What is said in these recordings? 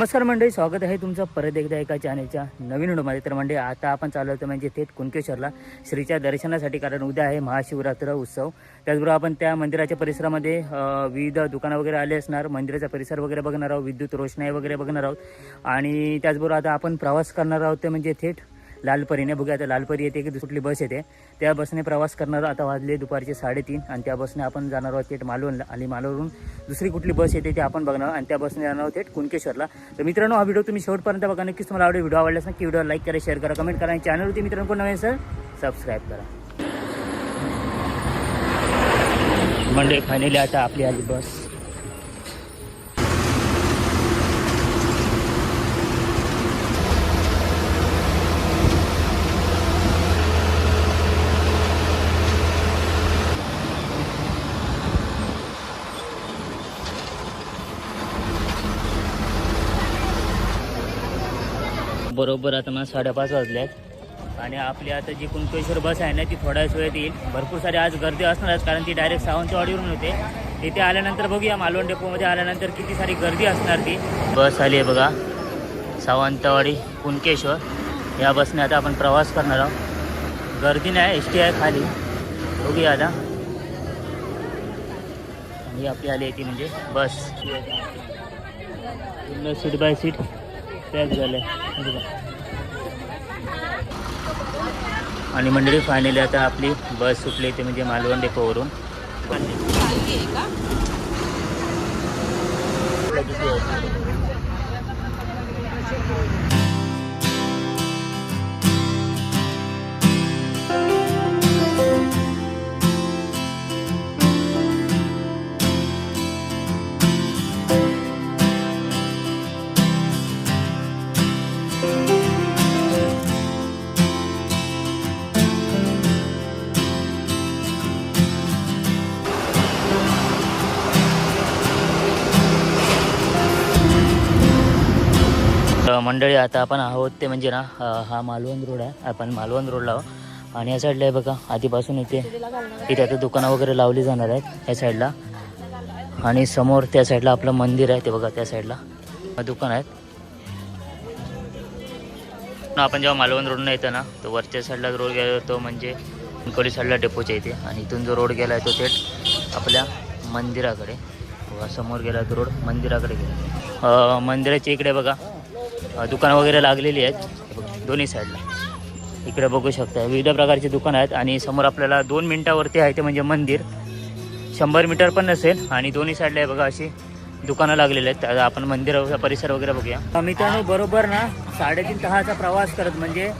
नमस्कार मंडळी स्वागत आहे तुमचं परत एकदा एका चॅनलच्या नवीन व्हिडिओमध्ये. तर मंडळी आता आपण चालू होतो म्हणजे थेट कुणकेश्वरला श्रीच्या दर्शनासाठी. कारण उद्या आहे महाशिवरात्र उत्सव. त्याचबरोबर आपण त्या मंदिराच्या परिसरामध्ये विविध दुकानं वगैरे आले असणार. मंदिराचा परिसर वगैरे बघणार आहोत. विद्युत रोषणाई वगैरे बघणार आहोत. आणि त्याचबरोबर आता आपण प्रवास करणार आहोत ते म्हणजे थेट लालपरीने बघूया आता लालपरी येते की कुठली बस येते. त्या बसने प्रवास करणार आता वाजले दुपारचे साडेतीन आणि त्या बसने आपण जाणार आहोत थेट मालवणला आणि मालवरून दुसरी कुठली बस येते ते आपण बघणार आणि त्या बसने जाणार आहोत थेट कुणकेश्वरला. तर मित्रांनो हा व्हिडिओ तुम्ही शेवटपर्यंत बघा. नक्कीच तुम्हाला आवडेल. व्हिडिओ आवडल्यास नक्की व्हिडिओ लाईक करा शेअर करा कमेंट करा आणि चॅनलवरती मित्रांनो कोण नवीन सर सबस्क्राईब करा. म्हणजे फायनली आता आपली आली बस. बरोबर आता मला साडेपाच वाजले आहेत आणि आपली आता जी कुणकेश्वर बस आहे ना ती थोड्याच वेळेत येईल. भरपूर सारी आज गर्दी असणारच कारण ती डायरेक्ट सावंतवाडीवरून होते. तिथे आल्यानंतर बघूया मालवण डेपोमध्ये आल्यानंतर किती सारी गर्दी असणार ती. बस आली आहे बघा. सावंतवाडी कुणकेश्वर या बसने आता आपण प्रवास करणार आहोत. गर्दी नाही एस टी आहे खाली. बघूया आता. आणि आपली आली आहे ती म्हणजे बस. पूर्ण सीट बाय सीट पॅक झालं. आहे आणि मंडळी फायनली आता आपली बस सुटली ते म्हणजे मालवण डेपोवरून तर मंडळी आता आपण आहोत ते म्हणजे ना हा मालवण रोड आहे. आपण मालवण रोडला आहोत. आणि या साईडला आहे बघा आधीपासून इथे इथे आता दुकानं वगैरे लावली जाणार आहेत या साईडला. आणि समोर त्या साईडला आपलं मंदिर आहे ते बघा त्या साईडला दुकान आहेत. ना आपण जेव्हा मालवण रोडनं येतो ना तो वरच्या साईडला रोड गेला तो म्हणजे कणकवली साईडला डेपोच्या इथे. आणि इथून जो रोड गेला आहे तो थेट आपल्या मंदिराकडे. समोर गेला तो रोड मंदिराकडे गेला. मंदिराच्या इकडे बघा. दुकानं वगैरे लागलेली आहेत दोन्ही साईडला. इकडे बघू शकता. विविध प्रकारची दुकानं आहेत आणि समोर आपल्याला दोन मिनटावरती आहे ते म्हणजे मंदिर. शंभर मीटर पण नसेल आणि दोन्ही साईडला आहे बघा अशी दुकानं लागलेली आहेत. आता आपण मंदिर परिसर वगैरे बघूया. मित्रांनो बरोबर ना? साडेतीन तहाचा प्रवास करत म्हणजे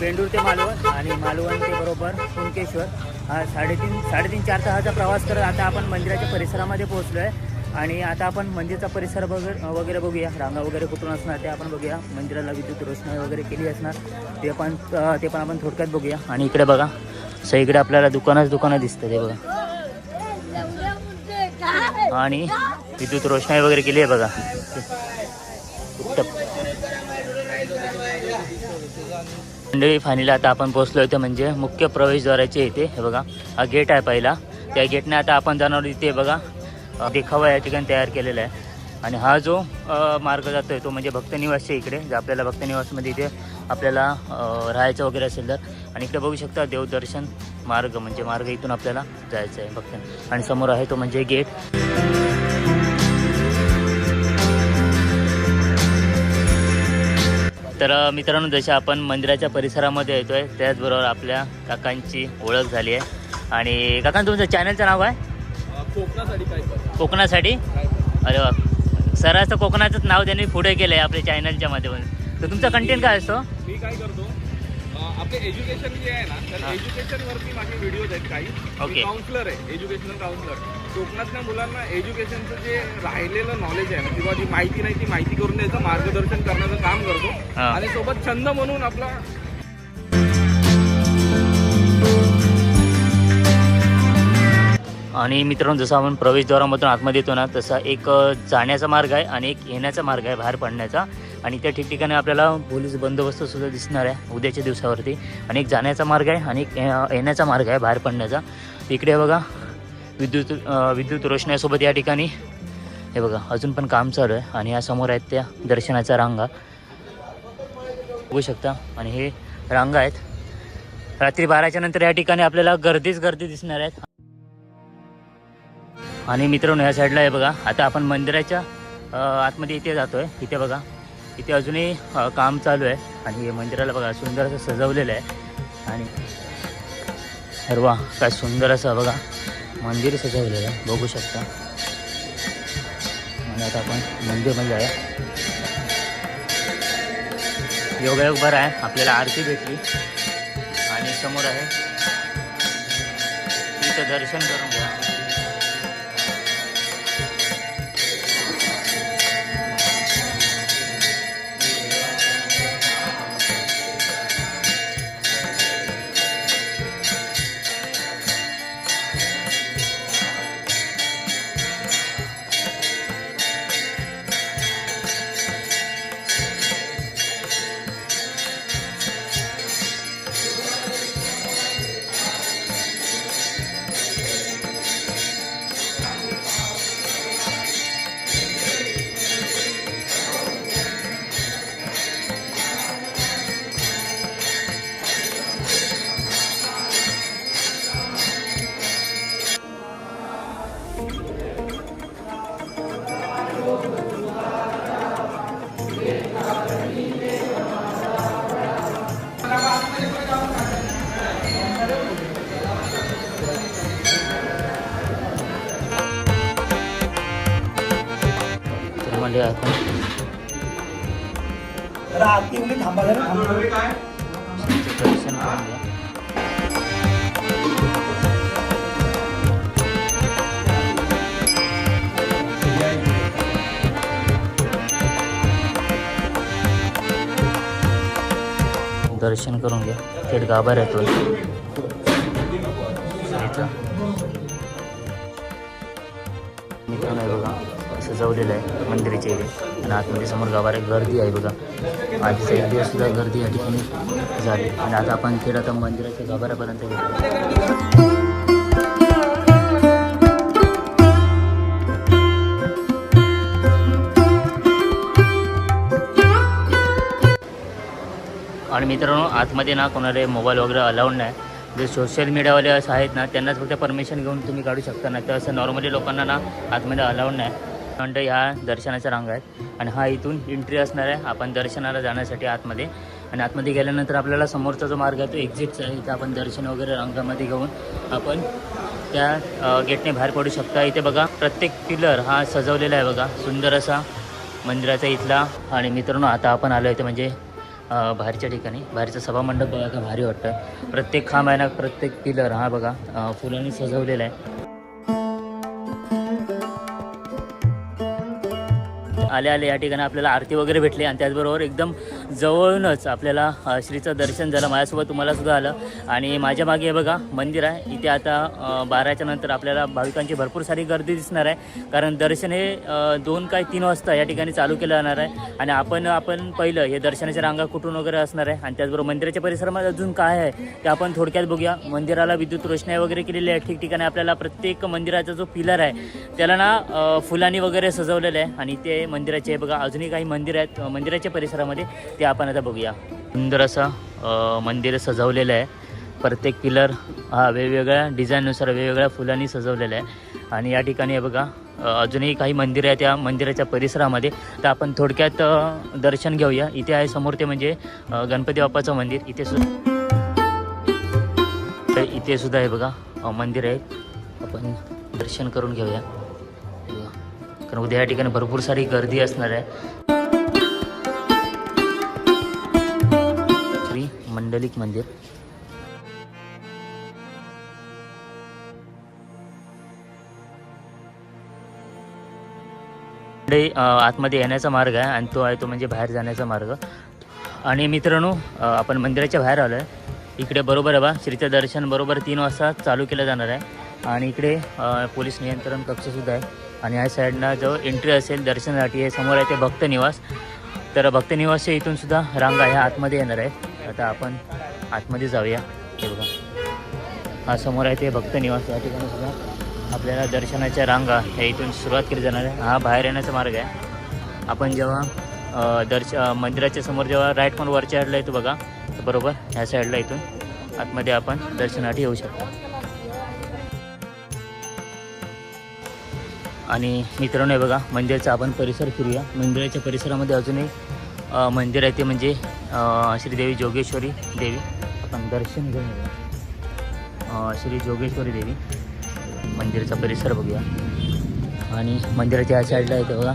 पेंडूर ते मालवण आणि मालवण ते बरोबर कुणकेश्वर. हा साडेतीन साडेतीन चार तहाचा प्रवास करत आता आपण मंदिराच्या परिसरामध्ये पोहोचलो आहे आणि आता आपण मंदिरचा परिसर वगैरे वगैरे बघूया. रांगा वगैरे कुठून असणार ते आपण बघूया. मंदिराला विद्युत रोषणाई वगैरे केली असणार ते पण ते पण आपण थोडक्यात बघूया. आणि इकडे बघा सगळीकडे आपल्याला दुकानच दुकानं दिसतं ते बघा. आणि विद्युत रोषणाई वगैरे केली आहे बघा. मंडळी फायनली आता आपण पोहोचलो होतो म्हणजे मुख्य प्रवेशद्वाराचे इथे. हे बघा हा गेट आहे पहिला. त्या गेटने आता आपण जाणार इथे बघा. देखावा या ठिकाणी तयार केलेला आहे. आणि हा जो मार्ग मार्ग जातोय तो म्हणजे भक्तनिवासच्या इकडे जे आपल्याला भक्तनिवासमध्ये इथे आपल्याला राहायचं वगैरे असेल तर. आणि इकडे बघू शकता देवदर्शन मार्ग म्हणजे मार्ग इथून आपल्याला जायचं आहे भक्त आणि समोर आहे तो म्हणजे गेट. तर मित्रांनो जसे आपण मंदिराच्या परिसरामध्ये येतोय त्याचबरोबर आपल्या काकांची ओळख झाली आहे. आणि काका तुमचं चॅनलचं नाव आहे कोकणासाठी काय कोकणासाठी? अरे वा. सरासं कोकणाचंच नाव त्यांनी पुढे केलं आहे आपल्या चॅनलच्या माध्यमातून. तर तुमचा कंटेंट काय असतो? मी काय करतो आपले एज्युकेशन जे आहे ना तर हा. एज्युकेशन वरती माझे व्हिडिओज आहेत काही. Okay. काउन्सलर आहे एज्युकेशनल काउन्सलर कोकणातल्या मुलांना एज्युकेशनचं जे राहिलेलं नॉलेज आहे ना किंवा जी माहिती नाही ती माहिती करून द्यायचं मार्गदर्शन करण्याचं काम करतो. आणि सोबत छंद म्हणून आपला आणि मित्रांनो जसं आपण प्रवेशद्वारामधून आतमध्ये येतो ना तसा एक जाण्याचा मार्ग आहे आणि एक येण्याचा मार्ग आहे बाहेर पडण्याचा. आणि त्या ठिकठिकाणी आपल्याला पोलीस बंदोबस्त सुद्धा दिसणार आहे उद्याच्या दिवसावरती. आणि एक जाण्याचा मार्ग आहे आणि एक येण्याचा मार्ग आहे बाहेर पडण्याचा. इकडे बघा विद्युत विद्युत रोषणासोबत या ठिकाणी हे बघा अजून पण काम चालू आहे. आणि या समोर आहेत त्या दर्शनाच्या रांगा. बघू शकता. आणि हे रांगा आहेत. रात्री बाराच्या नंतर या ठिकाणी आपल्याला गर्दीच गर्दी दिसणार आहेत. आणि मित्रांनो ह्या साईडला आहे बघा. आता आपण मंदिराच्या आतमध्ये इथे जातोय. इथे बघा. इथे अजूनही काम चालू आहे. आणि हे मंदिराला बघा सुंदर असं सजवलेलं आहे. आणि हरवा काय सुंदर असं बघा. मंदिर सजवलेलं आहे. बघू शकता. आणि आता आपण मंदिरमध्ये जाऊया योगायोग बरा आहे. आपल्याला आरती भेटली. आणि समोर आहे. तिथं दर्शन करून घ्या. तर म्हणजे आपण रात्री एवढी थांबा जरा। थांबा. तिचं दर्शन करून घ्या दर्शन करून घ्या थेट गाभार येतो मित्रांनो आहे बघा सजवलेलं आहे मंदिराच्या इथे. आणि आतमध्ये समोर गावाला गर्दी आहे बघा. आधीचा एक दिवस सुद्धा गर्दी या ठिकाणी झाली. आणि आता आपण खेळ आता मंदिराच्या गाभाऱ्यापर्यंत गेलो. आणि मित्रांनो आतमध्ये ना कोणाला मोबाईल वगैरे अलाउड नाही. जे सोशल मीडियावाले असं आहेत ना त्यांनाच फक्त परमिशन घेऊन तुम्ही काढू शकता. नाही तर असं नॉर्मली लोकांना ना आतमध्ये अलाउड नाही. म्हणजे ह्या दर्शनाच्या रांगा आहेत. आणि हा इथून एंट्री असणार आहे. आपण दर्शनाला जाण्यासाठी आतमध्ये. आणि आतमध्ये गेल्यानंतर आपल्याला समोरचा जो मार्ग आहे तो एक्झिटचा आहे. इथं आपण दर्शन वगैरे रांगामध्ये घेऊन आपण त्या गेटने बाहेर पडू शकता. इथे बघा प्रत्येक पिलर हा सजवलेला आहे बघा. सुंदर असा मंदिराचा इथला. आणि मित्रांनो आता आपण आलो इथे म्हणजे बाहेरच्या ठिकाणी. बाहेरचा सभामंडप बघा का भारी वाटतं. प्रत्येक खांब आहे ना प्रत्येक पिलर हा बघा फुलांनी सजवलेला आहे. आले आले या ठिकाणी आपल्याला आरती वगैरे भेटली आणि त्याचबरोबर एकदम जवळूनच आपल्याला श्रीचं दर्शन झालं. माझ्यासोबत तुम्हाला सुद्धा आलं. आणि माझ्या मागे हे बघा मंदिर आहे. इथे आता बाराच्या नंतर आपल्याला भाविकांची भरपूर सारी गर्दी दिसणार आहे. कारण दर्शन हे दोन काय तीन वाजता या ठिकाणी चालू केलं जाणार आहे. आणि आपण आपण पहिलं हे दर्शनाच्या रांगा कुठून वगैरे असणार आहे आणि त्याचबरोबर मंदिराच्या परिसरामध्ये अजून काय आहे ते आपण थोडक्यात बघूया. मंदिराला विद्युत रोषणाई वगैरे केलेली आहे. ठिकठिकाणी आपल्याला प्रत्येक मंदिराचा जो पिलर आहे त्याला ना फुलांनी वगैरे सजवलेलं आहे. आणि ते मंदिराचे बघा अजूनही काही मंदिर आहेत. मंदिराच्या परिसरामध्ये ते आपण आता बघूया. सुंदर असं मंदिर सजवलेलं आहे. प्रत्येक पिलर हा वेगवेगळ्या डिझाईननुसार वेगवेगळ्या फुलांनी सजवलेलं आहे. आणि या ठिकाणी बघा अजूनही काही मंदिरं आहेत त्या मंदिराच्या परिसरामध्ये. तर आपण थोडक्यात दर्शन घेऊया. इथे आहे समोर ते म्हणजे गणपती बाप्पाचं मंदिर. इथे सुद्धा तर इथे सुद्धा आहे बघा मंदिर आहे आपण दर्शन करून घेऊया. कारण उद्या या ठिकाणी भरपूर सारी गर्दी असणार आहे. श्री मंडलिक मंदिर. आतमध्ये येण्याचा मार्ग आहे आणि तो आहे तो म्हणजे बाहेर जाण्याचा मार्ग. आणि मित्रांनो आपण मंदिराच्या बाहेर आलो आहे इकडे बरोबर आहे बा श्रीचं दर्शन बरोबर तीन वाजता चालू केलं जाणार आहे. आणि इकडे पोलीस नियंत्रण कक्षसुद्धा आहे. आणि ह्या साईडला जो एंट्री असेल दर्शनासाठी हे समोर आहे ते भक्त निवास तर भक्त निवासच्या इथून सुद्धा रांगा ह्या आतमध्ये येणार आहे आता आपण आतमध्ये जाऊया. हे बघा. हा समोर आहे ते भक्त निवास या ठिकाणी सुद्धा आपल्याला दर्शनाच्या रांगा ह्या इथून सुरुवात केली जाणार आहे. हा बाहेर येण्याचा मार्ग आहे. आपण जेव्हा दर्श मंदिराच्या समोर जेव्हा राईट पण वरच्या साईडला येतो बघा. बरोबर? ह्या साईडला इथून आतमध्ये आपण दर्शनासाठी येऊ शकतो. आणि मित्रांनो बघा मंदिराचा आपण परिसर फिरूया. मंदिराच्या परिसरामध्ये अजूनही एक मंदिर आहे ते म्हणजे श्रीदेवी जोगेश्वरी देवी. आपण दर्शन घेऊन श्री जोगेश्वरी देवी. मंदिराचा परिसर बघूया. आणि मंदिराच्या या साईडला येते बघा.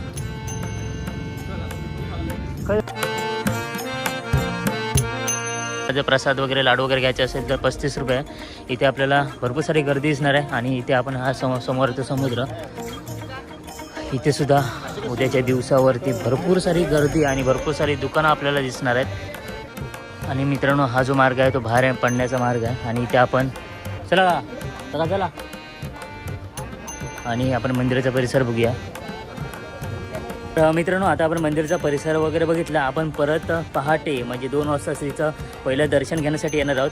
जर प्रसाद वगैरे लाडू वगैरे घ्यायचे असेल तर पस्तीस रुपये. इथे आपल्याला भरपूर सारी गर्दी दिसणार आहे आणि इथे आपण हा सम समोरचा समुद्र. इथे सुद्धा उद्याच्या दिवसावरती भरपूर सारी गर्दी आणि भरपूर सारी दुकानं आपल्याला दिसणार आहेत. आणि मित्रांनो हा जो मार्ग आहे तो बाहेर पडण्याचा मार्ग आहे. आणि इथे आपण चला चला चला. आणि आपण मंदिराचा परिसर बघूया. तर मित्रांनो आता आपण मंदिराचा परिसर वगैरे बघितला. आपण परत पहाटे म्हणजे दोन वाजता श्रीचं पहिलं दर्शन घेण्यासाठी येणार आहोत.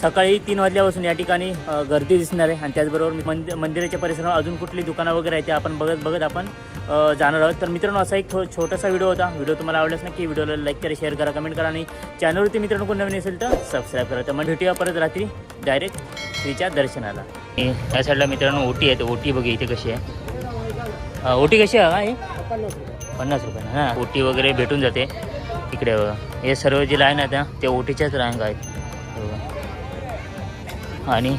सकाळी तीन वाजल्यापासून या ठिकाणी गर्दी दिसणार आहे. आणि त्याचबरोबर मंदिर मंदिराच्या परिसरावर अजून कुठली दुकानं वगैरे आहेत ते आपण बघत बघत आपण जाणार आहोत. तर मित्रांनो असा एक थो छोटासा व्हिडिओ होता. व्हिडिओ तुम्हाला आवडलाच नक्की व्हिडिओला लाईक करा शेअर करा कमेंट करा आणि चॅनलवरती मित्रांनो कोण नवीन असेल तर सबस्क्राईब करा. तर मग भेटूया परत रात्री डायरेक्ट श्रीच्या दर्शनाला. या साईडला मित्रांनो ओटी आहे तर ओटी बघा इथे कशी आहे. ओटी कशी आहे पन्नास रुपये हां. ओटी वगैरे भेटून जाते. इकडे बघा. हे सर्व जे लाईन आहेत ना त्या ओटीच्याच रांग आहेत. बघा. आणि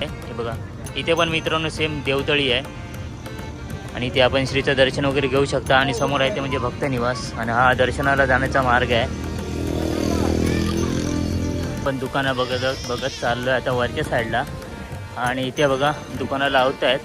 हे बघा इथे पण मित्रांनो सेम देवतळी आहे. आणि इथे आपण श्रीचं दर्शन वगैरे घेऊ शकता आणि समोर आहे ते म्हणजे भक्त निवास आणि हा दर्शनाला जाण्याचा मार्ग आहे. पण दुकानं बघत बघत चाललो आहे आता वरच्या साईडला आणि इथे बघा दुकानं लावत आहेत.